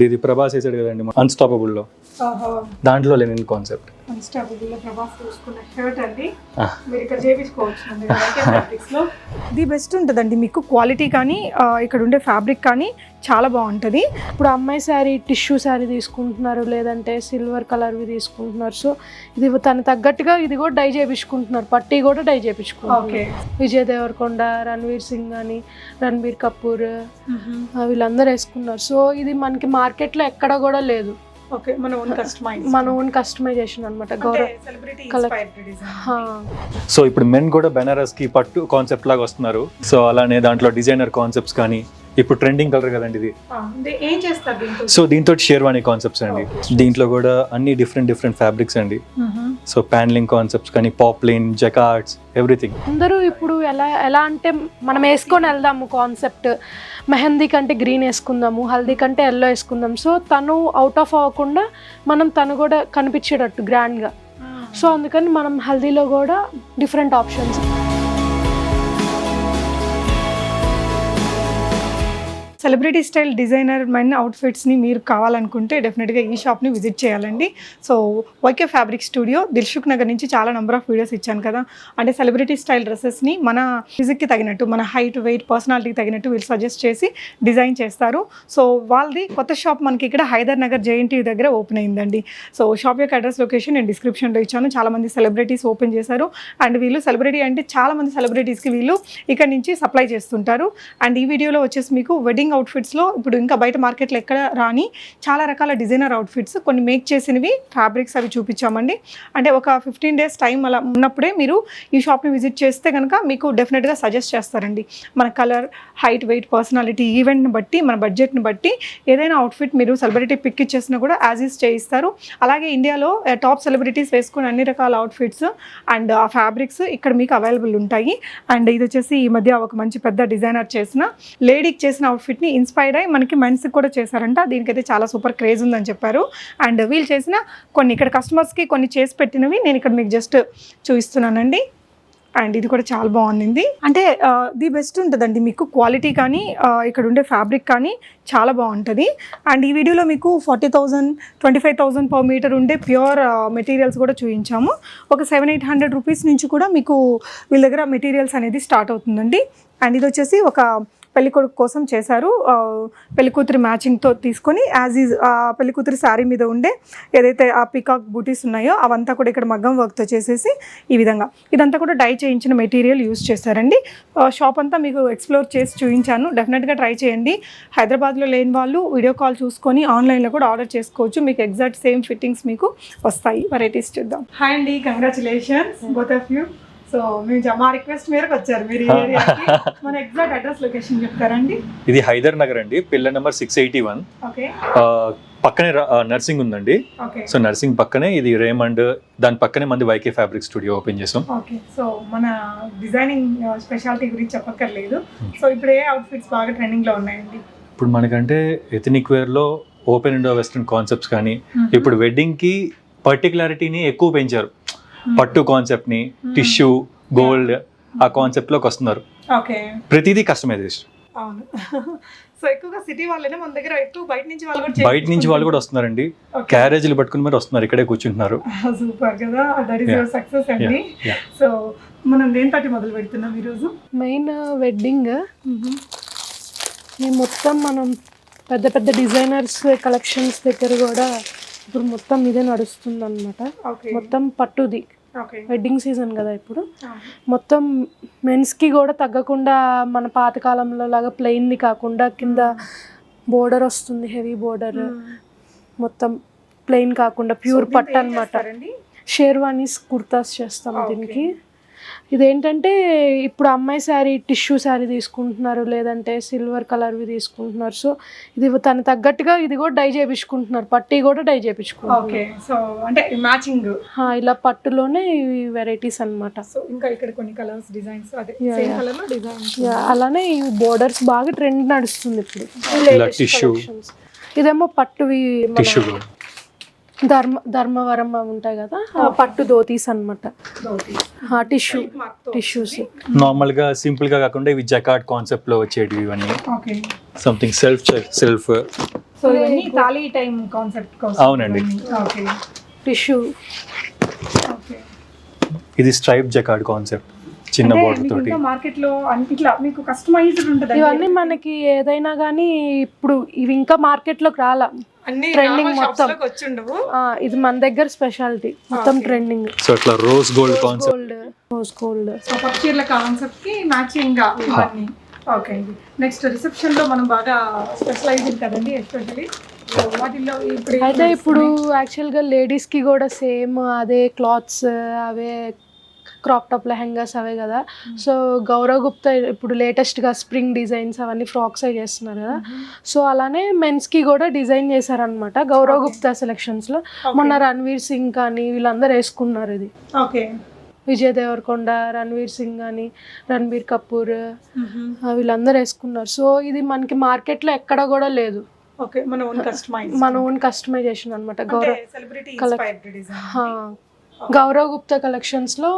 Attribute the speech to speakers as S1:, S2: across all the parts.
S1: And ఇది ప్రభాస్ వేసాడు కదండి అన్స్టాపబుల్లో. దాంట్లో లేని కాన్సెప్ట్
S2: ప్రభాస్ చూసుకున్న షర్ట్ అండి. మీరు ఇక్కడ ఇది బెస్ట్ ఉంటుందండి. మీకు క్వాలిటీ కానీ ఇక్కడ ఉండే ఫ్యాబ్రిక్ కానీ చాలా బాగుంటుంది.
S3: ఇప్పుడు అమ్మాయి శారీ టిష్యూ శారీ తీసుకుంటున్నారు లేదంటే సిల్వర్ కలర్వి తీసుకుంటున్నారు. సో ఇది తను తగ్గట్టుగా ఇది కూడా డై చేయించుకుంటున్నారు పట్టీ కూడా డై చేయించుకుంటున్నారు
S2: ఓకే
S3: విజయ్ దేవరకొండ రణ్వీర్ సింగ్ అని రణ్బీర్ కపూర్ వీళ్ళందరూ వేసుకున్నారు. సో ఇది మనకి మార్కెట్లో ఎక్కడ కూడా లేదు.
S2: ఓకే మన ఓన్ కస్టమైజ్
S3: మన ఓన్ కస్టమైజేషన్ అనమాట గౌరవ్.
S1: సో ఇప్పుడు మెన్ కూడా బెనారస్కి పట్టు కాన్సెప్ట్ లాగా వస్తున్నారు. సో అలానే దాంట్లో డిజైనర్ కాన్సెప్ట్స్ కానీ ఇప్పుడు ట్రెండింగ్ కలర్ కదండి ఇది.
S2: ఏం చేస్తారు దీంతో?
S1: సో దీంతో షేర్వాణి కాన్సెప్ట్స్ అండి. దీంట్లో కూడా అన్ని డిఫరెంట్ డిఫరెంట్ ఫ్యాబ్రిక్స్ అండి. సో ప్యానలింగ్ కాన్సెప్ట్స్ కానీ పాప్లైన్ జకార్డ్స్ ఎవ్రీథింగ్
S3: అందరూ ఇప్పుడు ఎలా ఎలా అంటే మనం వేసుకొని వెళ్దాము కాన్సెప్ట్ మెహందీ కంటే గ్రీన్ వేసుకుందాము హల్దీ కంటే ఎల్లో వేసుకుందాం. సో తను అవుట్ ఆఫ్ అవ్వకుండా మనం తను కూడా కనిపించేటట్టు గ్రాండ్గా సో అందుకని మనం హల్దీలో కూడా different options
S2: celebrity style designer మైన అవుట్ఫిట్స్ని మీరు కావాలనుకుంటే డెఫినెట్గా ఈ షాప్ని విజిట్ చేయాలండి. So YK fabric studio Dilsukhnagar నుంచి చాలా నెంబర్ ఆఫ్ వీడియోస్ ఇచ్చాను కదా. అంటే సెలబ్రిటీ స్టైల్ డ్రెస్సెస్ని మన ఫిజిక్కి తగినట్టు మన హైట్ వెయిట్ పర్సనాలిటీకి తగినట్టు వీళ్ళు సజెస్ట్ చేసి డిజైన్ చేస్తారు. సో వాళ్ళది కొత్త షాప్ మనకి ఇక్కడ హైదర్ నగర్ జేఎన్టీ దగ్గర ఓపెన్ అయిందండి. సో షాప్ యొక్క అడ్రస్ లొకేషన్ నేను డిస్క్రిప్షన్లో ఇచ్చాను. చాలామంది సెలబ్రిటీస్ ఓపెన్ చేశారు. అండ్ వీళ్ళు సెలబ్రిటీ అంటే చాలామంది సెలబ్రిటీస్కి వీళ్ళు ఇక్కడ నుంచి సప్లై చేస్తుంటారు. అండ్ ఈ వీడియోలో వచ్చేసి మీకు వెడ్డింగ్ అవుట్ఫిట్స్లో ఇప్పుడు ఇంకా బయట మార్కెట్లో ఎక్కడ రాని చాలా రకాల డిజైనర్ అవుట్ఫిట్స్ కొన్ని మేక్ చేసినవి ఫ్యాబ్రిక్స్ అవి చూపించామండి. అంటే ఒక ఫిఫ్టీన్ డేస్ టైం అలా ఉన్నప్పుడే మీరు ఈ షాప్ని విజిట్ చేస్తే కనుక మీకు డెఫినెట్గా సజెస్ట్ చేస్తారండి. మన కలర్ హైట్ వెయిట్ పర్సనాలిటీ ఈవెంట్ని బట్టి మన బడ్జెట్ని బట్టి ఏదైనా అవుట్ఫిట్ మీరు సెలబ్రిటీ పిక్ ఇచ్చేసినా కూడా యాజ్ ఈస్ చేయిస్తారు. అలాగే ఇండియాలో టాప్ సెలబ్రిటీస్ వేసుకుని అన్ని రకాల అవుట్ఫిట్స్ అండ్ ఆ ఫ్యాబ్రిక్స్ ఇక్కడ మీకు అవైలబుల్ ఉంటాయి. అండ్ ఇది వచ్చేసి ఈ మధ్య ఒక మంచి పెద్ద డిజైనర్ చేసిన లేడీకి చేసిన అవుట్ఫిట్ వీటిని ఇన్స్పైర్ అయ్యి మనకి మెన్స్కి కూడా చేశారంట. దీనికైతే చాలా సూపర్ క్రేజ్ ఉందని చెప్పారు. అండ్ వీళ్ళు చేసిన కొన్ని ఇక్కడ కస్టమర్స్కి కొన్ని చేసి పెట్టినవి నేను ఇక్కడ మీకు జస్ట్ చూపిస్తున్నానండి. అండ్ ఇది కూడా చాలా బాగుంది. అంటే ది బెస్ట్ ఉంటుందండి మీకు క్వాలిటీ కానీ ఇక్కడ ఉండే ఫ్యాబ్రిక్ కానీ చాలా బాగుంటుంది. అండ్ ఈ వీడియోలో మీకు forty thousand twenty five thousand per metre ఉండే ప్యూర్ మెటీరియల్స్ కూడా చూపించాము. ఒక సెవెన్ ఎయిట్ హండ్రెడ్ రూపీస్ నుంచి కూడా మీకు వీళ్ళ దగ్గర మెటీరియల్స్ అనేది స్టార్ట్ అవుతుందండి. అండ్ ఇది వచ్చేసి ఒక పెళ్ళికొడుకు కోసం చేశారు. ఆ, పెళ్ళికూతురి మ్యాచింగ్తో తీసుకొని యాజ్ ఈజ్ ఆ పెళ్ళికూతురి శారీ మీద ఉండే ఏదైతే ఆ పికాక్ బూటీస్ ఉన్నాయో అవంతా కూడా ఇక్కడ మగ్గం వర్క్తో చేసేసి ఈ విధంగా. ఇదంతా కూడా డై చేయించిన మెటీరియల్ యూస్ చేశారండి. షాప్ అంతా మీకు ఎక్స్ప్లోర్ చేసి చూపించాను. డెఫినెట్గా ట్రై చేయండి. హైదరాబాద్లో లేని వాళ్ళు వీడియో కాల్ చూసుకొని ఆన్లైన్లో కూడా ఆర్డర్ చేసుకోవచ్చు. మీకు ఎగ్జాక్ట్ సేమ్ ఫిట్టింగ్స్ మీకు వస్తాయి. వెరైటీస్ చూద్దాం. హాయ్ అండి. Congratulations both of you so మేము మా రిక్వెస్ట్ మేరకు వచ్చారు. మీరు. మన ఎగ్జాక్ట్ అడ్రస్ లొకేషన్ చెప్తారండి?
S1: ఇది హైదర్ నగర్ అండి. పిల్ల నెంబర్ సిక్స్ ఎయిటీ వన్ పక్కనే నర్సింగ్ ఉందండి. సో నర్సింగ్ పక్కనే ఇది రేమండ్ దాని పక్కనే మంది వైకే ఫ్యాబ్రిక్ స్టూడియో ఓపెన్ చేసాం.
S2: ఓకే. సో మన డిజైనింగ్ స్పెషాలిటీ గురించి చెప్పక్కర్లేదు. సో ఇప్పుడు ఏ అవుట్ఫిట్స్ బాగా ట్రెండింగ్లో ఉన్నాయండి?
S1: ఇప్పుడు మనకంటే ఎథనిక్ వేర్లో ఓపెన్ ఇండో వెస్ట్రన్ కాన్సెప్ట్స్ కానీ ఇప్పుడు వెడ్డింగ్కి పర్టికులారిటీని ఎక్కువ పెంచారు. పట్టు కాన్సెప్ట్ని టిష్యూ గోల్డ్ ఆ కాన్సెప్ట్లోకి వస్తున్నారు.
S2: ఓకే.
S1: ప్రతిదీ కస్టమైజేషన్.
S2: అవును. సో ఎక్కువగా సిటీ వాళ్ళేనే? మన దగ్గర ఎక్కువ బయట నుంచి వాళ్ళు కూడా
S1: బయట నుంచి వాళ్ళు కూడా వస్తున్నారండి. క్యారేజీలు పట్టుకుని మరి వస్తున్నారు ఇక్కడే కూర్చుంటున్నారు.
S2: సూపర్ కదా. That is
S1: Yeah.
S2: Your success అండి. సో మనం దేనితోటి మొదలు పెడుతున్నాం ఈరోజు?
S3: మెయిన్ వెడ్డింగ్ మొత్తం మనం పెద్ద పెద్ద డిజైనర్స్ కలెక్షన్స్ దగ్గర కూడా ఇప్పుడు మొత్తం ఇదే నడుస్తుంది అనమాట మొత్తం పట్టుది. వెడ్డింగ్ సీజన్ కదా ఇప్పుడు. మొత్తం మెన్స్కి కూడా తగ్గకుండా మన పాతకాలంలో లాగా ప్లెయిన్ది కాకుండా కింద బోర్డర్ వస్తుంది హెవీ బోర్డర్ మొత్తం ప్లెయిన్ కాకుండా ప్యూర్ పట్టు అనమాట షేర్వానీస్ కుర్తాస్ చేస్తాం. దీనికి. ఇదేంటంటే ఇప్పుడు అమ్మాయి శారీ టిష్యూ శారీ తీసుకుంటున్నారు లేదంటే సిల్వర్ కలర్వి తీసుకుంటున్నారు. సో ఇది తను తగ్గట్టుగా ఇది కూడా డై చేయించుకుంటున్నారు పట్టీ కూడా డై చేయించుకుంటున్నారు
S2: ఓకే సో అంటే మ్యాచింగ్.
S3: ఇలా పట్టులోనే ఇవి వెరైటీస్ అన్నమాట.
S2: సో ఇంకా ఇక్కడ కొన్ని కలర్స్ డిజైన్స్ అదే. కలర్లో డిజైన్స్.
S3: యా, అలానే ఈ బోర్డర్స్ బాగా ట్రెండ్ నడుస్తుంది ఇప్పుడు. ఇదేమో పట్టువి మన
S1: టిష్యూ
S3: ధర్మ ధర్మవరం అవి ఉంటాయి కదా? పట్టు ధోతీస్ అనమాట టిష్యూ టిష్యూస్
S1: నార్మల్గా సింపుల్గా కాకుండా ఇవి జకాట్ కాన్సెప్ట్లో వచ్చేటివి ఇవన్నీ.
S2: Okay.
S1: Something self self
S2: so ఇవన్నీ తాళీ టైం కాన్సెప్ట్ కోసం
S1: అవునండి.
S2: ఓకే.
S3: టిష్యూ.
S2: ఓకే.
S1: ఇది స్ట్రైప్ జకార్డ్ కాన్సెప్ట్ చిన్న బోర్డర్ తోటి.
S2: ఇంకా మార్కెట్లో ఇట్లా మీకు కస్టమైజ్డ్ ఉంటుంది
S3: ఇవన్నీ మనకి ఏదైనా కానీ ఇప్పుడు ఇవి ఇంకా మార్కెట్లోకి రాలా.
S2: Shops
S3: మొత్తం. ఇది మన దగ్గర స్పెషాలిటీ మొత్తం ట్రెండింగ్
S1: సో ఇట్లా rose gold concept
S3: rose gold
S2: చీరల కాన్సెప్ట్కి మ్యాచింగ్గా ఇవన్నీ. ఓకే అండి నెక్స్ట్ రిసెప్షన్లో మనం బాగా స్పెషలైజ్డ్ కదండి ఎస్పెషల్లీ
S3: అయితే ఇప్పుడు? యాక్చువల్గా లేడీస్కి కూడా సేమ్ అదే క్లాత్స్ అవే క్రాప్ టాప్ లెహెంగాస్ అవే కదా. సో గౌరవ్ గుప్తా ఇప్పుడు లేటెస్ట్గా స్ప్రింగ్ డిజైన్స్ అవన్నీ ఫ్రాక్స్ అవి చేస్తున్నారు కదా. సో అలానే మెన్స్కి కూడా డిజైన్ చేశారనమాట గౌరవ్ గుప్తా సెలెక్షన్స్లో. మొన్న రణ్వీర్ సింగ్ కానీ వీళ్ళందరూ వేసుకున్నారు ఇది.
S2: ఓకే.
S3: విజయ్ దేవరకొండ రణ్వీర్ సింగ్ కానీ రణబీర్ కపూర్ వీళ్ళందరూ వేసుకున్నారు. సో ఇది మనకి మార్కెట్లో ఎక్కడ కూడా లేదు.
S2: ఓకే. మన ఓన్ కస్టమైజ్.
S3: మన ఓన్ కస్టమైజేషన్ అనమాట గౌరవ్
S2: సెలబ్రిటీ
S3: గౌరవ్ గుప్తా కలెక్షన్స్లో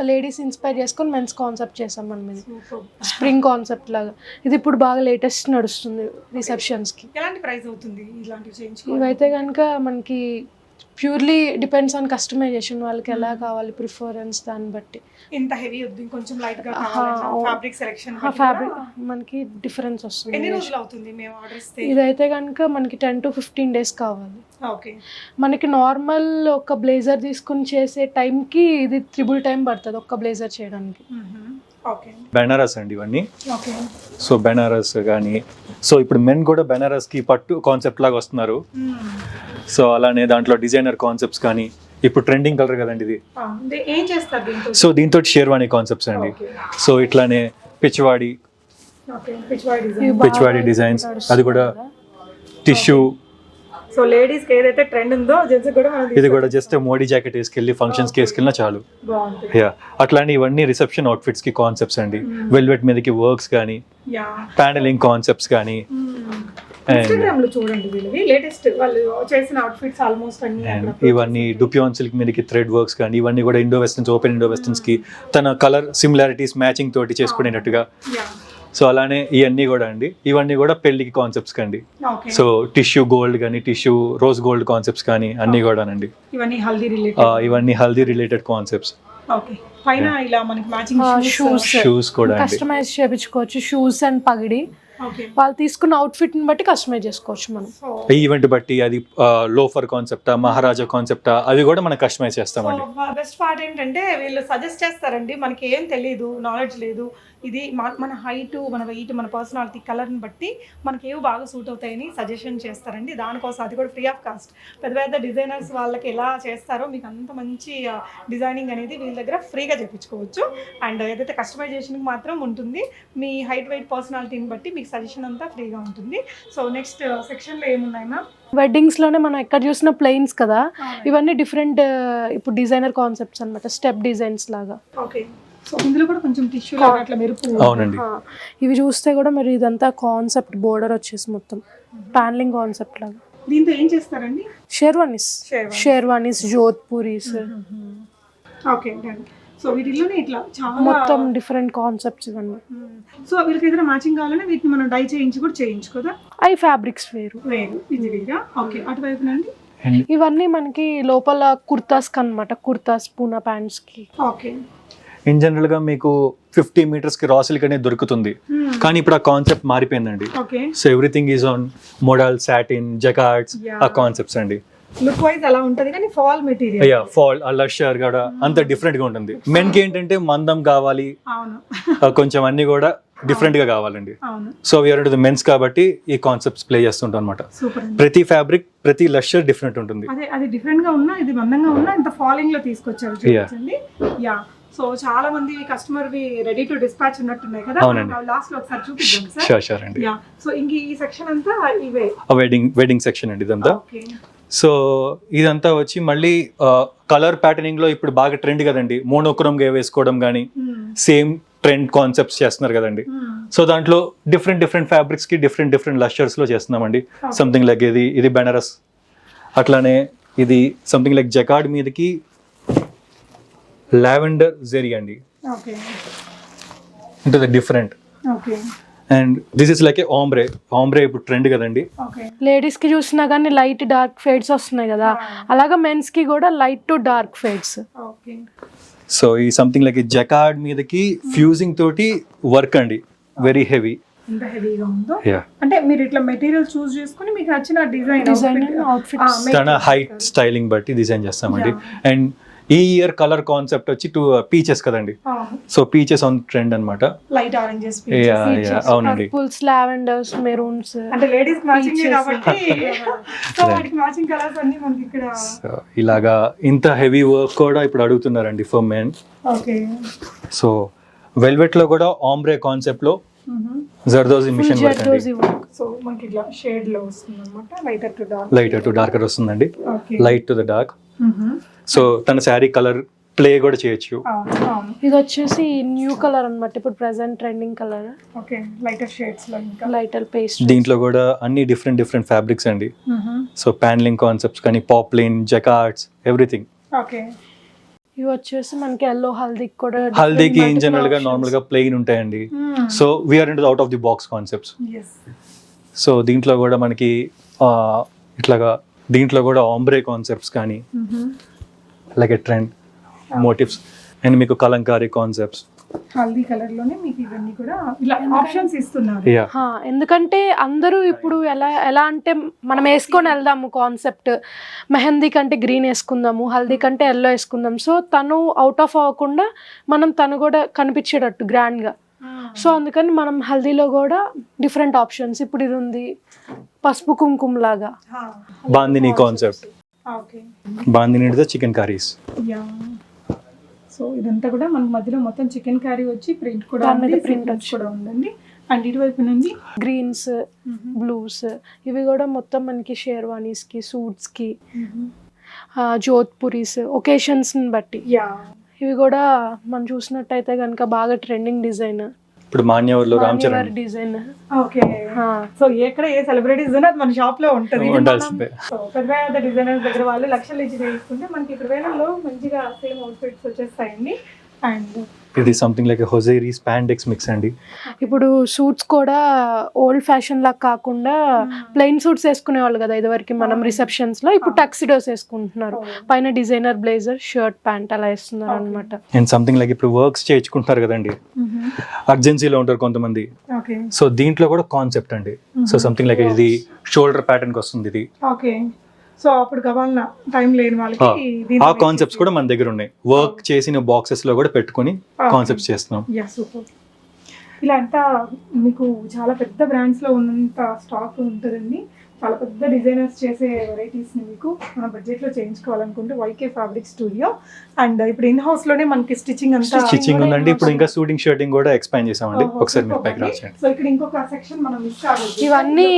S3: లేడీస్ ఇన్స్పైర్ చేసుకొని మెన్స్ కాన్సెప్ట్ చేసాం మనం ఇది. స్ప్రింగ్ కాన్సెప్ట్ లాగా. ఇది ఇప్పుడు బాగా లేటెస్ట్ నడుస్తుంది రిసెప్షన్స్కి.
S2: ఎలాంటి ప్రైస్ అవుతుంది ఇలాంటివి
S3: ఇవైతే కనుక మనకి ప్యూర్లీ డిపెండ్స్ ఆన్ కస్టమైజేషన్ వాళ్ళకి ఎలా కావాలి ప్రిఫరెన్స్ దాన్ని బట్టి.
S2: ఇంత హెవీ వద్దు ఇంకొంచెం
S3: లైట్గా.
S2: ఫ్యాబ్రిక్ సెలెక్షన్
S3: ఫ్యాబ్రిక్ మనకి డిఫరెన్స్ వస్తుంది.
S2: ఎన్ని రోజులు అవుతుంది మేము ఆర్డర్ ఇస్తే
S3: ఇదైతే కనుక మనకి టెన్ టు ఫిఫ్టీన్ డేస్ కావాలి.
S2: ఓకే.
S3: మనకి నార్మల్ ఒక బ్లేజర్ తీసుకుని చేసే టైంకి ఇది త్రిబుల్ టైం పడుతుంది ఒక్క బ్లేజర్ చేయడానికి.
S1: బెనారస్ అండి ఇవన్నీ. సో బెనారస్ కానీ సో ఇప్పుడు మెన్ కూడా బెనారస్కి పట్టు కాన్సెప్ట్ లాగా వస్తున్నారు. సో అలానే దాంట్లో డిజైనర్ కాన్సెప్ట్స్ కానీ ఇప్పుడు ట్రెండింగ్ కలర్ కదండి ఇది.
S2: ఏం చేస్తారు దీంతో?
S1: సో దీంతో షేర్వాణి కాన్సెప్ట్స్ అండి. సో ఇట్లానే పిచ్చివాడి పిచ్చివాడి డిజైన్స్. అది కూడా. టిష్యూ
S2: సో లేడీస్కి ఏదైతే ట్రెండ్ ఉందో జెంట్స్ కూడా మనం
S1: ఇది కూడా జస్ట్ మోడీ జాకెట్ వేసుకెళ్ళి ఫంక్షన్స్కి వేసుకెళ్ళినా చాలు. యా అట్లానే ఇవన్నీ రిసెప్షన్ అవుట్ఫిట్స్కి కాన్సెప్ట్స్ అండి. వెల్వెట్ మీదకి వర్క్స్ కానీ
S2: యా
S1: ప్యానలింగ్ కాన్సెప్ట్స్ కానీ
S2: ఇన్స్టాగ్రామ్లో చూడండి వీళ్ళవి. లేటెస్ట్ వాళ్ళు చేసిన అవుట్ఫిట్స్ ఆల్మోస్ట్ అన్ని
S1: ఇవన్నీ డుపియాన్ సిల్క్ మీదకి థ్రెడ్ వర్క్స్ కానీ ఇవన్నీ కూడా ఇండో వెస్టర్న్స్ ఓపెన్ ఇండో వెస్టర్న్స్కి తన కలర్ సిమిలారిటీస్ మ్యాచింగ్ తోటి చేసుకునేటట్టుగా.
S2: యా
S1: సో అలానే ఇవన్నీ కూడా అండి. ఇవన్నీ కూడా పెళ్ళికి కాన్సెప్ట్స్ కండి.
S2: ఓకే
S1: సో టిష్యూ గోల్డ్ కానీ టిష్యూ రోజ్ గోల్డ్ కాన్సెప్ట్స్ కానీ అన్నీ కూడానండి.
S2: ఇవన్నీ హల్దీ
S1: ఆ,
S2: రిలేటెడ్
S1: ఇవన్నీ హల్దీ రిలేటెడ్ కాన్సెప్ట్స్
S2: ఓకే పైన ఇలా మనకి మ్యాచింగ్ షూస్.
S1: షూస్ కూడా
S3: కస్టమైజ్ చేయించుకోవచ్చు షూస్ అండ్ పగిడి.
S2: ఓకే
S3: వాళ్ళు తీసుకున్న అవుట్ఫిట్ని బట్టి కస్టమైజ్ చేసుకోవచ్చు మనం.
S1: ఈవెంట్ బట్టి అది లోఫర్ కాన్సెప్టా మహారాజా కాన్సెప్టా అవి కూడా మనం కస్టమైజ్ చేస్తామండి.
S2: బెస్ట్ పార్ట్ ఏంటంటే వీళ్ళు సజెస్ట్ చేస్తారండి. మనకి ఏం తెలియదు నాలెడ్జ్ లేదు. ఇది మన- మన హైట్ మన వెయిట్ మన పర్సనాలిటీ కలర్ని బట్టి మనకి ఏవి బాగా సూట్ అవుతాయని సజెషన్ చేస్తారండి. దానికోసం అది కూడా ఫ్రీ ఆఫ్ కాస్ట్ పెద్ద పెద్ద డిజైనర్స్ వాళ్ళకి ఎలా చేస్తారో మీకు అంత మంచి డిజైనింగ్ అనేది వీళ్ళ దగ్గర ఫ్రీగా చేయించుకోవచ్చు అండ్ ఏదైతే కస్టమైజేషన్కి మాత్రం ఉంటుంది మీ హైట్ వెయిట్ పర్సనాలిటీని బట్టి మీకు సజెషన్ అంతా ఫ్రీగా ఉంటుంది. సో నెక్స్ట్ సెక్షన్లో ఏమున్నాయి మ్యామ్
S3: వెడ్డింగ్స్లోనే మనం ఎక్కడ చూసిన ప్లెయిన్స్ కదా. ఇవన్నీ డిఫరెంట్ ఇప్పుడు డిజైనర్ కాన్సెప్ట్స్ అన్నమాట. స్టెప్ డిజైన్స్ లాగా.
S2: ఓకే సో ఇందులో కూడా కొంచెం టిష్యూ అట్లా మెరుపు
S1: అవునండి.
S3: ఇవి చూస్తే కూడా మరి ఇదంతా కాన్సెప్ట్ బోర్డర్ వచ్చేసి మొత్తం. ప్యానలింగ్ కాన్సెప్ట్ లాగా.
S2: దీంతో ఏం చేస్తారండి?
S3: షేర్వానీస్. షేర్వానీస్ జోధ్పూరీస్
S2: ఓకే సో వీటిల్లోనే ఇట్లా చాలా
S3: మొత్తం డిఫరెంట్ కాన్సెప్ట్స్ ఇవన్నీ.
S2: సో వీళ్ళకి ఏదైనా మ్యాచింగ్ కావాలంటే వీటిని మనం డై చేయించి కూడా చేయించుకోదా
S3: అవి ఫ్యాబ్రిక్స్ వేరు.
S2: వేరు ఇది వేరుగా ఓకే అటువైపునండి
S3: ఇవన్నీ మనకి లోపల కుర్తాస్ అన్నమాట కుర్తాస్ పూనా ప్యాంట్స్కి.
S2: ఓకే
S1: ఇన్ జనరల్గా మీకు ఫిఫ్టీ మీటర్స్కి రాసిల్క్ అనేది దొరుకుతుంది. కానీ ఇప్పుడు ఆ concept మారిపోయిందండి. So everything is on model satin jacquards. ఆ కాన్సెప్ట్స్ అండి.
S2: లుక్ వైజ్ అలా ఉంటది కానీ ఫాల్ మెటీరియల్
S1: అయ్యా ఫాల్ ఆ లషర్ కూడా అంత డిఫరెంట్గా ఉంటుంది. మెన్కి ఏంటంటే మందం కావాలి. కొంచెం అన్ని కూడా డిఫరెంట్గా కావాలండి. సో వీఆర్ టు మెన్స్ కాబట్టి ఈ కాన్సెప్ట్స్ ప్లే చేస్తుంటాం అనమాట ప్రతి ఫ్యాబ్రిక్ ప్రతి లషర్ డిఫరెంట్ ఉంటుంది.
S2: అదే డిఫరెంట్గా ఉన్నా ఇది మందంగా ఉన్నా ఇంత ఫాలింగ్లో తీసుకొచ్చారు యా సో చాలా మంది customer we ready to dispatch ఉన్నట్టున్నాయి కదా. లాస్ట్లో ఒకసారి చూపిద్దాం సార్.
S1: షూర్ షూర్ అండి.
S2: యా సో ఇంక ఈ సెక్షన్ అంతా ఇవే.
S1: వెడ్డింగ్ వెడ్డింగ్ సెక్షన్ అండి ఇదంతా. సో ఇదంతా వచ్చి మళ్ళీ కలర్ ప్యాటర్నింగ్లో ఇప్పుడు బాగా ట్రెండ్ కదండి. మోనోక్రోమ్గా వేసుకోవడం కానీ సేమ్ ట్రెండ్ కాన్సెప్ట్స్ చేస్తున్నారు కదండి. సో దాంట్లో డిఫరెంట్ డిఫరెంట్ ఫ్యాబ్రిక్స్కి డిఫరెంట్ డిఫరెంట్ లషర్స్లో చేస్తున్నామండి. సంథింగ్ లైక్ ఇది ఇది బెనారస్ అట్లానే ఇది సంథింగ్ లైక్ జకార్డ్ మీదకి లావెండర్ జెరీ అండి. అంటే different and this is like a ombre ombre ఇప్పుడు ట్రెండ్ కదండి.
S3: లేడీస్కి చూసినా కానీ లైట్ డార్క్ ఫేడ్స్ వస్తున్నాయి కదా. అలాగా మెన్స్కి కూడా light to dark fades
S1: so ఈ సంథింగ్ లైక్ జకార్డ్ మీదకి ఫ్యూజింగ్ తోటి వర్క్ అండి. వెరీ హెవీ
S2: ఎంత హెవీగా ఉందో.
S1: యా
S2: అంటే మీరు ఇట్లా మెటీరియల్ చూస్ చేసుకుని మీకు నచ్చిన డిజైన్.
S1: తన హైట్ స్టైలింగ్ బట్టి డిజైన్ చేస్తామండి. అండ్ ఈ ఇయర్ కలర్ కాన్సెప్ట్ వచ్చి టూ పీచెస్ కదండి. సో పీచెస్ ఆన్ ట్రెండ్ అనమాట
S2: లైట్ ఆరెంజెస్
S1: అవునండి.
S3: పర్పుల్స్ లావెండర్స్ మెరూన్స్
S2: అంటే లేడీస్ మ్యాచింగ్. కాబట్టి సో వాటికి మ్యాచింగ్ కలర్స్ అన్ని మనకి ఇక్కడ
S1: ఇలాగా ఇంత హెవీ వర్క్ కూడా ఇప్పుడు అడుగుతున్నారండి ఫర్ మెన్
S2: ఓకే
S1: సో వెల్వెట్లో కూడా ఆంబ్రే కాన్సెప్ట్లో జర్దోజీ మిషన్
S2: సో మనకి ఇట్లా షేడ్లో వస్తుంది అనమాట lighter to dark
S1: light to darker వస్తుందండి
S2: okay
S1: light to the dark so తన శారీ కలర్ ప్లే కూడా చేయొచ్చు.
S2: అవును.
S3: ఇది వచ్చేసి న్యూ కలర్ అన్నమాట. ఇప్పుడు present trending colour.
S2: Okay lighter షేడ్స్లో ఇంకా.
S3: Lighter paste.
S1: దీంట్లో కూడా అన్ని డిఫరెంట్ డిఫరెంట్ ఫ్యాబ్రిక్స్ అండి. సో ప్యానలింగ్ కాన్సెప్ట్స్ కానీ పాప్లిన్ జకార్డ్స్ ఎవ్రీథింగ్.
S2: ఓకే.
S3: ఇవి వచ్చేసి మనకి ఎల్లో హల్దీకి కూడా
S1: హల్దీకి ఇన్
S3: జనరల్గా
S1: నార్మల్. గా ప్లెయిన్ ఉంటాయండి. So we're into out of the box concepts so దీంట్లో కూడా మనకి ఆ, ఇట్లాగా దీంట్లో కూడా ఆంబ్రే కాన్సెప్ట్స్ కానీ like a trend motives and మీకు కలంకారీ కాన్సెప్ట్స్
S2: హల్దీ కలర్లోనే మీకు ఇవన్నీ కూడా ఇలా ఆప్షన్స్ ఇస్తున్నారు.
S3: ఎందుకంటే అందరూ ఇప్పుడు ఎలా ఎలా అంటే మనం వేసుకొని వెళ్దాము కాన్సెప్ట్ మెహందీ కంటే గ్రీన్ వేసుకుందాము హల్దీ కంటే ఎల్లో వేసుకుందాం. సో తను అవుట్ ఆఫ్ అవ్వకుండా మనం తను కూడా కనిపించేటట్టు గ్రాండ్గా సో అందుకని మనం హల్దీలో కూడా డిఫరెంట్ ఆప్షన్స్ ఇప్పుడు ఇది ఉంది పసుపు కుంకుమ లాగా
S1: bandhani concept
S2: okay
S1: bandhani chikankaris.
S2: Yeah. So ఇదంతా కూడా మనకు మధ్యలో మొత్తం చికెన్ కర్రీ వచ్చి ప్రింట్ కూడా ఉంది
S3: print
S2: print కూడా ఉందండి. అండ్ ఇటువైపు నుండి
S3: గ్రీన్స్ బ్లూస్ ఇవి కూడా మొత్తం మనకి షేర్వానీస్కి సూట్స్కి జోధ్పురీస్ ఒకేషన్స్ని బట్టి.
S2: యా.
S3: ఇవి కూడా మనం చూసినట్టయితే కనుక బాగా ట్రెండింగ్ డిజైన్
S1: ఇప్పుడు మాన్యవర్లో Ram Charan.
S3: Design.
S2: Okay. So ఎక్కడ ఏ సెలబ్రిటీస్ ఉన్నా అది మన షాప్లో ఉంటది.
S1: ఉండాల్సిందే.
S2: సో పెద్ద పెద్ద డిజైనర్స్ దగ్గర వాళ్ళు లక్షలు ఇచ్చి చేయించుకుంటే మనకి ఇక్కడ వేలలో మంచిగా సేమ్ అవుట్ఫిట్స్ వచ్చేస్తాయండి. అండ్
S1: ఇది something like hosiery spandex mix అండి.
S3: ఇప్పుడు సూట్స్ కూడా ఓల్డ్ ఫ్యాషన్ లాగా కాకుండా ప్లెయిన్ సూట్స్ వేసుకునేవాళ్ళు కదా ఇదివరకు మనం రిసెప్షన్స్లో. ఇప్పుడు టక్సిడోస్ వేసుకుంటున్నారు. పైన డిజైనర్ బ్లేజర్ షర్ట్ ప్యాంట్ అలా వేస్తున్నారు అనమాట
S1: అండ్ సంథింగ్ లైక్ ఇప్పుడు వర్క్స్ చేయించుకుంటారు కదండి. అర్జెన్సీలో ఉంటారు కొంతమంది.
S2: ఓకే.
S1: సో దీంట్లో కూడా కాన్సెప్ట్ అండి. సో సంథింగ్ లైక్ ఇది షోల్డర్ ప్యాటర్న్కి వస్తుంది ఇది.
S2: ఓకే. సో అప్పుడు కావాలన్నా టైం లేని వాళ్ళకి
S1: ఆ కాన్సెప్ట్స్ కూడా మన దగ్గర ఉన్నాయి. వర్క్ చేసిన బాక్సెస్లో కూడా పెట్టుకొని కాన్సెప్ట్స్ చేస్తున్నాం.
S2: యా సూపర్ ఇలా అంతా మీకు చాలా పెద్ద బ్రాండ్స్లో ఉన్నంత స్టాక్ ఉంటుందండి. చాలా పెద్ద డిజైనర్స్ చేసే వెరైటీస్ని మీకు మన బడ్జెట్లో చేయించుకోవాలనుకుంటే వైకే ఫ్యాబ్రిక్ స్టూడియో అండ్ ఇప్పుడు ఇన్ హౌస్లోనే మనకి స్టిచ్చింగ్ అంతా
S1: స్టిచ్చింగ్ ఉందండి. ఇప్పుడు ఇంకా షూటింగ్ షర్టింగ్ కూడా ఎక్స్పాండ్ చేసామండి. ఒకసారి మీరు పైకి రావచ్చండి
S2: సో ఇక్కడ ఇంకొక సెక్షన్ మనం మిస్ అవ్వదు
S3: ఇవన్నీ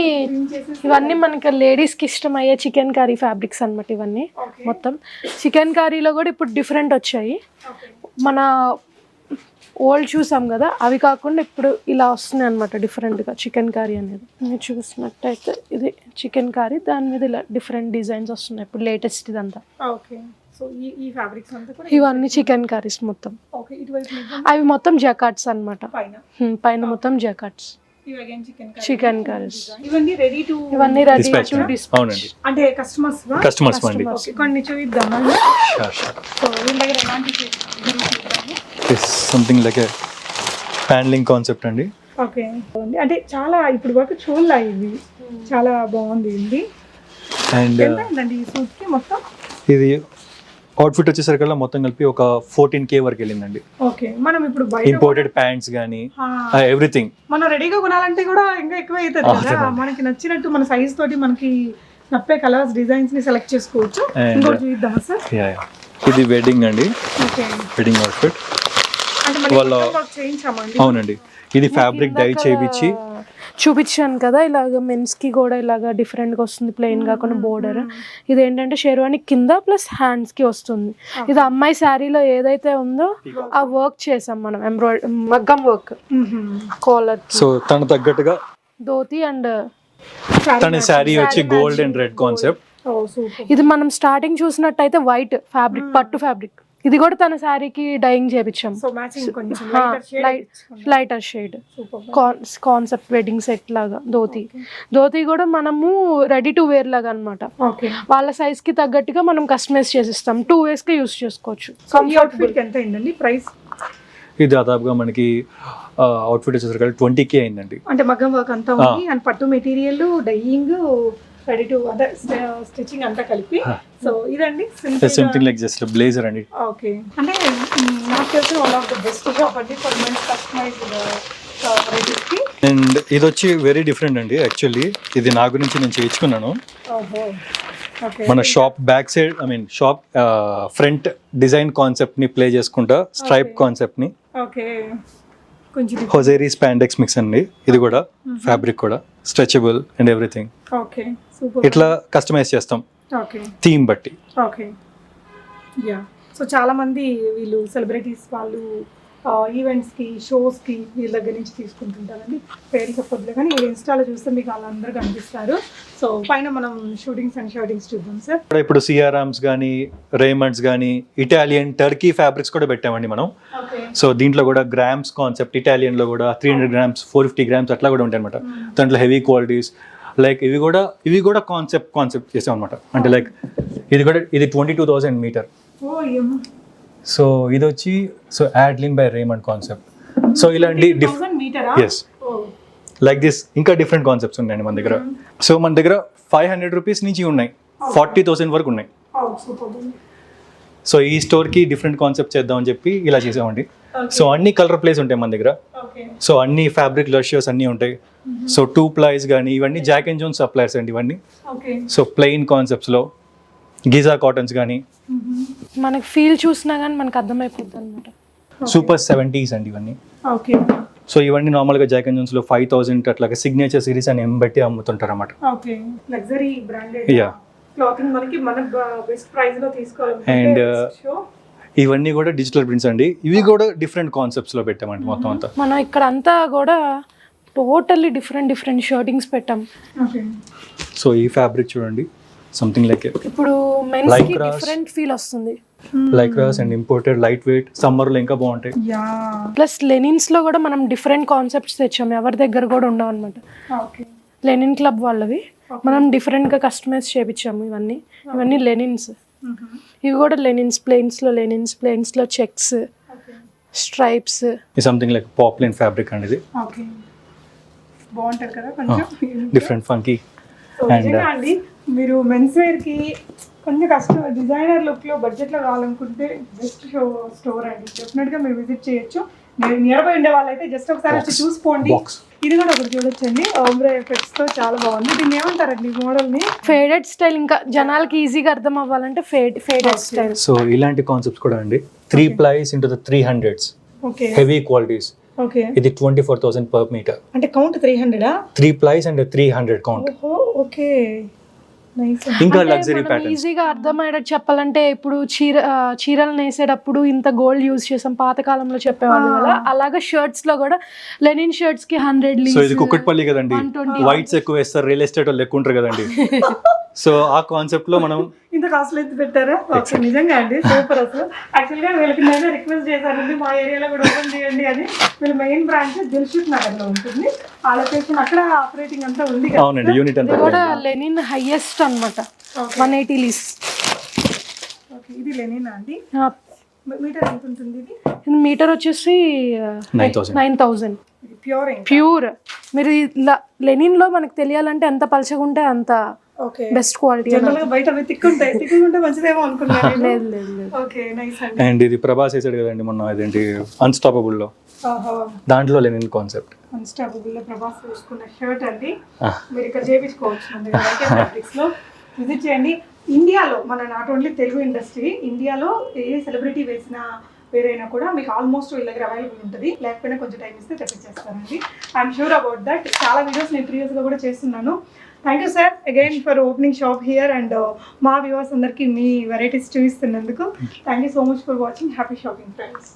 S3: ఇవన్నీ మనకి లేడీస్కి ఇష్టం అయ్యే చికెన్ కర్రీ ఫ్యాబ్రిక్స్ అన్నమాట ఇవన్నీ మొత్తం. చికెన్ కర్రీలో కూడా ఇప్పుడు డిఫరెంట్ వచ్చాయి. మన ఓల్డ్ చూసాం కదా అవి కాకుండా ఇప్పుడు ఇలా వస్తున్నాయి అనమాట డిఫరెంట్గా చికెన్ కర్రీ అనేది. మీరు చూసినట్టయితే ఇది చికెన్ కర్రీ దాని మీద ఇలా డిఫరెంట్ డిజైన్స్ వస్తున్నాయి. ఇప్పుడు లేటెస్ట్ ఇదంతా.
S2: ఓకే సో ఈ ఈ ఫ్యాబ్రిక్స్ అంతా కూడా
S3: ఇవన్నీ చికెన్ కర్రీస్ మొత్తం.
S2: ఓకే
S3: అవి మొత్తం జకాట్స్ అన్నమాట.
S2: పైన?
S3: పైన మొత్తం జకాట్స్
S2: చికెన్
S3: చికెన్ కర్రీస్
S2: ఇవన్నీ రెడీ టు
S3: ఇవన్నీ రెడీ టు
S1: గా?
S3: డిస్
S1: అవునండి.
S2: అంటే కస్టమర్స్
S1: కస్టమర్స్ అండి
S2: కొన్ని చూద్దామా సో వీళ్ళ దగ్గర ఎలాంటి
S1: సంథింగ్ లైక్ ప్యానలింగ్ కాన్సెప్ట్ అండి.
S2: ఓకే. అంటే చాలా ఇప్పుడు వరకు చూడలే ఇవి చాలా బాగుంది ఇది.
S1: అండ్
S2: ఈ సూట్కి మొత్తం?
S1: ఇది అవుట్ఫిట్ వచ్చేసరికల్లా మొత్తం కలిపి ఒక ఫోర్టీన్ కే వరకు వెళ్ళిందండి.
S2: ఓకే. మనం ఇప్పుడు
S1: ఇంపోర్టెడ్ ప్యాంట్స్ కానీ ఎవ్రీథింగ్
S2: మనం రెడీగా కొనాలంటే కూడా ఇంకా ఎక్కువ అవుతుంది కదా. మనకి నచ్చినట్టు మన సైజ్ తోటి మనకి నప్పే కలర్స్ డిజైన్స్ని సెలెక్ట్ చేసుకోవచ్చు. ఇంకోటి చూద్దామా సార్
S1: ఇది వెడ్డింగ్ అండి. వెడ్డింగ్ అవుట్ఫిట్ వాళ్ళ- అవునండి. ఇది ఫ్యాబ్రిక్ డై చేయించి
S3: చూపించాను కదా ఇలాగ మెన్స్కి కూడా ఇలాగ డిఫరెంట్గా వస్తుంది ప్లెయిన్ కాకుండా బోర్డర్ ఇది ఏంటంటే షేర్వాణి కింద ప్లస్ హ్యాండ్స్కి వస్తుంది. ఇది అమ్మాయి శారీలో ఏదైతే ఉందో ఆ వర్క్ చేసాం మనం ఎంబ్రాయిడరీ మగ్గం వర్క్ కాలర్
S1: సో తన తగ్గట్టుగా
S3: ధోతి అండ్
S1: తన శారీ వచ్చి gold and red concept
S2: oh super
S3: ఇది మనం స్టార్టింగ్ చూసినట్టయితే వైట్ ఫ్యాబ్రిక్ పట్టు ఫ్యాబ్రిక్ ఇది కూడా తన శారీకి dyeing చేపించాం. Lighter shade. Concept wedding set లాగా ధోతి. ధోతి కూడా మనము రెడీ టు వేర్ లాగా అన్నమాట.
S2: ఓకే
S3: వాళ్ళ సైజ్కి తగ్గట్టుగా మనం కస్టమైజ్ చేసిస్తాం. టూ వేస్కి యూస్ చేసుకోవచ్చు.
S2: సో ఈ అవుట్ఫిట్కి ఎంత అయిందండి? ప్రైస్
S1: ఇది దాదాపుగా మనకి అవుట్ఫిట్ వచ్చేసరికి ట్వంటీ కే అయిందండి.
S2: అంటే మగ్గం వర్క్ అంతా ఉంది. అండ్ పట్టు మెటీరియల్ డైయింగ్ రెడీ టు అదే స్టిచ్చింగ్ అంతా కలిపి. సో ఇదండి
S1: లైక్ జస్ట్ బ్లేజర్ అండి.
S2: ఓకే. అంటే నాకు తెలిసిన one of the best shop అండి. ఫర్ మెన్స్ కస్టమైజ్డ్
S1: అండ్ ఇది వచ్చి వెరీ డిఫరెంట్ అండి యాక్చువల్లీ ఇది నా గురించి నేను చేయించుకున్నాను. మన shop back side I mean shop front design కాన్సెప్ట్ని ప్లే చేసుకుంటా స్ట్రైప్ కాన్సెప్ట్ని.
S2: ఓకే.
S1: హొజేరీ స్పాండెక్స్ మిక్స్ అండి ఇది కూడా ఫ్యాబ్రిక్ కూడా. స్ట్రెచబుల్ అండ్ ఎవ్రీథింగ్ ఇట్లా కస్టమైజ్ చేస్తాం.
S2: ఓకే
S1: థీమ్ బట్టి.
S2: ఓకే యా సో చాలా మంది వీళ్ళు సెలబ్రిటీస్ వాళ్ళు ఈవెంట్స్కి షోస్కి వీళ్ళ దగ్గర నుంచి తీసుకుంటుంటారండి. పేరు చెప్పొద్దులే కానీ వీళ్ళు ఇన్స్టాలో చూస్తే మీకు వాళ్ళందరూ కనిపిస్తారు. సో పైన మనం షూటింగ్స్ అండ్ షర్టింగ్స్ చూద్దాం సార్
S1: ఇప్పుడు సిఆర్ఆమ్స్ కానీ రేమండ్స్ కానీ ఇటాలియన్ టర్కీ ఫ్యాబ్రిక్స్ కూడా పెట్టామండి మనం. సో దీంట్లో కూడా గ్రామ్స్ కాన్సెప్ట్ ఇటాలియన్లో కూడా three hundred grams four fifty grams అట్లా కూడా ఉంటాయి అనమాట దాంట్లో హెవీ క్వాలిటీస్ లైక్ ఇవి కూడా ఇవి కూడా కాన్సెప్ట్ కాన్సెప్ట్ చేసాం అనమాట అంటే లైక్ ఇది కూడా ఇది twenty two thousand meter so ఇది వచ్చి సో యాడ్లిన్ బై రేమండ్ కాన్సెప్ట్. సో ఇలాంటి ఎస్ లైక్ దిస్ ఇంకా డిఫరెంట్ కాన్సెప్ట్స్ ఉన్నాయండి మన దగ్గర. సో మన దగ్గర ఫైవ్ హండ్రెడ్ రూపీస్ నుంచి ఉన్నాయి. ఫార్టీ థౌసండ్ వరకు ఉన్నాయి. సో ఈ స్టోర్కి డిఫరెంట్ కాన్సెప్ట్ చేద్దామని చెప్పి ఇలా చేసామండి. సో అన్ని కలర్ ప్లేస్ ఉంటాయి మన దగ్గర. సో అన్ని ఫ్యాబ్రిక్ లషియర్స్ అన్నీ ఉంటాయి. సో టూ ప్లైస్ కానీ ఇవన్నీ జాక్ అండ్ జోన్ సప్లైర్స్ అండి ఇవన్నీ. సో ప్లెయిన్ కాన్సెప్ట్స్లో గీజా కాటన్స్ కానీ
S3: మనకి ఫీల్ చూసినా కానీ మనకు అర్థమైపోతుంది అనమాట
S1: సూపర్ సెవెంటీస్ అండి ఇవన్నీ.
S2: ఓకే
S1: సో ఇవన్నీ నార్మల్గా జాక్ అండ్ జోన్స్లో ఫైవ్ థౌసండ్ అట్లాగా సిగ్నేచర్ సిరీస్ అని ఎంబట్టి అమ్ముతుంటారు అన్నమాట.
S2: Okay luxury branded
S1: yeah
S2: clothing మనకి మన బెస్ట్ ప్రైస్లో
S1: And, uh,
S2: తీసుకోవాలి
S1: ఇవన్నీ కూడా డిజిటల్ ప్రింట్స్ అండి. ఇవి కూడా డిఫరెంట్ కాన్సెప్ట్స్లో పెట్టామండి మొత్తం అంతా.
S3: మనం ఇక్కడ అంతా కూడా టోటల్లీ డిఫరెంట్ డిఫరెంట్ షర్టింగ్స్ పెట్టాం.
S2: ఓకే
S1: సో ఈ ఫ్యాబ్రిక్ చూడండి. సంథింగ్ లైక్
S3: ఇప్పుడు
S1: మెన్స్కి.
S3: డిఫరెంట్ ఫీల్ వస్తుంది.
S1: లైక్ రాస్ అండ్ ఇంపోర్టెడ్ లైట్ వెయిట్ సమ్మర్లో ఇంకా బాగుంటాయి.
S2: యా.
S3: ప్లస్ లెనిన్స్లో కూడా మనం డిఫరెంట్ కాన్సెప్ట్స్ తెచ్చాం. ఎవరి దగ్గర కూడా ఉండవు అనమాట
S2: ఓకే
S3: లెనిన్ క్లబ్ వాళ్ళవి. మనం డిఫరెంట్గా కస్టమైజ్ చేపించాము ఇవన్నీ. ఇవన్నీ లెనిన్స్ ఇవి కూడా లెనిన్స్ ప్లెయిన్స్లో linens ప్లెయిన్స్లో checks stripes
S1: something like popular fabric అండి ఇది
S2: ఓకే బాగుంటది కదా కొంచెం.
S1: డిఫరెంట్ ఫంకీ
S2: అండి మీరు మెన్స్ వేర్కి కొంచెం కష్టం డిజైనర్ లుక్లో బడ్జెట్లో కావాలనుకుంటే బెస్ట్ షో స్టోర్ అండి. డెఫినెట్గా మీరు విజిట్ చేయొచ్చు. మీరు నియర్ బై ఉండే వాళ్ళైతే జస్ట్ ఒకసారి వచ్చి. చూసుకోండి. ఇది కూడా ఒకటి చూడొచ్చండి. ఓమ్బ్రే ఎఫెక్ట్స్తో చాలా బాగుంది. దీన్ని ఏమంటారండి ఈ మోడల్ని
S3: ఫేడెడ్ స్టైల్ ఇంకా జనాలకి ఈజీగా అర్థం అవ్వాలంటే ఫేడ్ ఫేడెడ్ స్టైల్.
S1: సో ఇలాంటి కాన్సెప్ట్స్ కూడా అండి. Three plies into the three hundreds.
S2: Okay
S1: heavy qualities.
S2: Okay
S1: ఇది twenty four thousand per meter.
S2: అంటే count three హండ్రెడా?
S1: Three plies and three hundred count.
S2: Okay.
S1: ఇంకా లగ్జరీ
S3: మనం
S1: ప్యాటర్న్స్
S3: ఈజీగా అర్థమయ్యేటట్టు చెప్పాలంటే ఇప్పుడు చీర చీరలు నేసేటప్పుడు ఇంత గోల్డ్ యూజ్ చేసాం పాతకాలంలో చెప్పేవాళ్ళు కదా. అలాగా షర్ట్స్లో కూడా లెనిన్ షర్ట్స్కి హండ్రెడ్
S1: సో ఇది కుక్కట్పల్లి కదండి.
S3: 120.
S1: వైట్స్ ఎక్కువ వేస్తారు రియల్ ఎస్టేట్ వాళ్ళు ఎక్కువ ఉంటారు కదండి. సో ఆ కాన్సెప్ట్లో మనం
S2: ఇంత కాస్ట్లీ ఎత్తి పెట్టారా? ఓకే నిజంగా అండి సూపర్ అసలు. యాక్చువల్గా వీళ్ళకి నేను రిక్వెస్ట్ చేశానండి మా ఏరియాలో కూడా ఓపెన్ చేయండి అని. వీళ్ళ మెయిన్ బ్రాంచ్ దిల్షుక్ నగర్లో ఉంటుంది. ఆ లొకేషన్ అక్కడ ఆపరేటింగ్ అంతా ఉంది కదా.
S1: అవునండి యూనిట్ అంతా
S3: ఇది కూడా లెనిన్ హైయెస్ట్ అన్నమాట. వన్ ఎయిటీ లీస్
S2: ఓకే ఇది లెనినా అండి? మీటర్ ఎంత ఉంటుంది ఇది?
S3: మీటర్ వచ్చేసి
S1: నైన్
S3: థౌజండ్
S2: ప్యూర్ ఇంకా
S3: ప్యూర్ మీరు ఇలా లెనిన్లో మనకు తెలియాలంటే ఎంత పలచగా ఉంటే అంత బెస్ట్ క్వాలిటీ
S2: బయట తిక్కుంటే మంచిదేమో అనుకున్నాను
S3: లేదు లేదు లేదు.
S2: ఓకే నైస్ అండి.
S1: అండ్ ఇది ప్రభాస్ వేసాడు కదండి మొన్న ఇదేంటి?
S2: అన్స్టాపబుల్లో
S1: దాంట్లో లెనిన్ కాన్సెప్ట్
S2: అన్స్టాపబుల్లో ప్రభాస్ వేసుకున్న షర్ట్ అండి. మీరు ఇక్కడ లో విజిట్ చేయండి. ఇండియాలో మన నాట్ ఓన్లీ తెలుగు ఇండస్ట్రీ ఇండియాలో ఏ సెలబ్రిటీ వేసిన వేరైనా కూడా మీకు ఆల్మోస్ట్ వీళ్ళ దగ్గర అవైలబుల్ ఉంటుంది. లేకపోయినా కొంచెం టైం ఇస్తే తెప్పించేస్తారండి ఐఎమ్ షూర్ అబౌట్ దట్ చాలా వీడియోస్ నేను ప్రీవియస్గా కూడా చేస్తున్నాను. Thank you sir again for opening shop here and మా వ్యూవర్స్ అందరికీ మీ varieties చూపిస్తున్నందుకు. Thank you so much for watching happy shopping friends